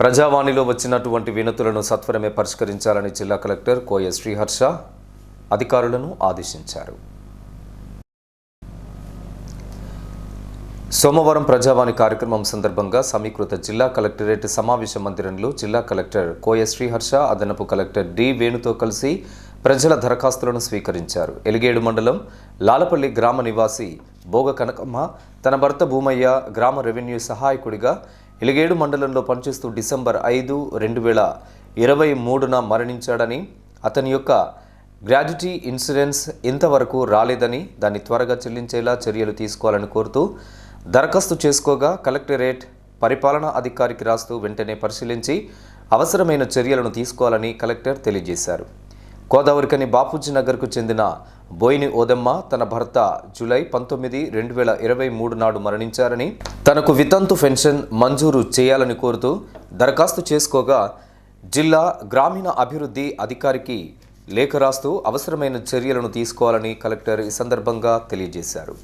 ప్రజావాణిలో వచ్చినటువంటి వినతులను సత్వరమే పరిష్కరించాలని జిల్లా కలెక్టర్ కోయ శ్రీహర్ష అధికారులను ఆదేశించారు. సోమవారం ప్రజావాణి కార్యక్రమం సందర్భంగా సమీకృత జిల్లా కలెక్టరేట్ సమావేశ మందిరంలో జిల్లా కలెక్టర్ కోయ శ్రీహర్ష అదనపు కలెక్టర్ డి వేణుతో కలిసి ప్రజల దరఖాస్తులను స్వీకరించారు. ఎలిగేడు మండలం లాలపల్లి గ్రామ నివాసి బోగ కనకమ్మ తన భర్త భూమయ్య గ్రామ రెవెన్యూ సహాయకుడిగా ఎలిగేడు మండలంలో పనిచేస్తూ డిసెంబర్ ఐదు రెండు వేల ఇరవై మూడున మరణించాడని అతని యొక్క గ్రాడ్యుటీ ఇన్సూరెన్స్ ఇంతవరకు రాలేదని దాన్ని త్వరగా చెల్లించేలా చర్యలు తీసుకోవాలని కోరుతూ దరఖాస్తు చేసుకోగా కలెక్టరేట్ పరిపాలనా అధికారికి రాస్తూ వెంటనే పరిశీలించి అవసరమైన చర్యలను తీసుకోవాలని కలెక్టర్ తెలియజేశారు. గోదావరికని బాపూజీ నగర్కు చెందిన బోయిని ఓదమ్మ తన భర్త జూలై పంతొమ్మిది రెండు వేల ఇరవై మూడు నాడు మరణించారని తనకు వితంతు పెన్షన్ మంజూరు చేయాలని కోరుతూ దరఖాస్తు చేసుకోగా జిల్లా గ్రామీణ అభివృద్ధి అధికారికి లేఖ రాస్తూ అవసరమైన చర్యలను తీసుకోవాలని కలెక్టర్ ఈ సందర్భంగా తెలియజేశారు.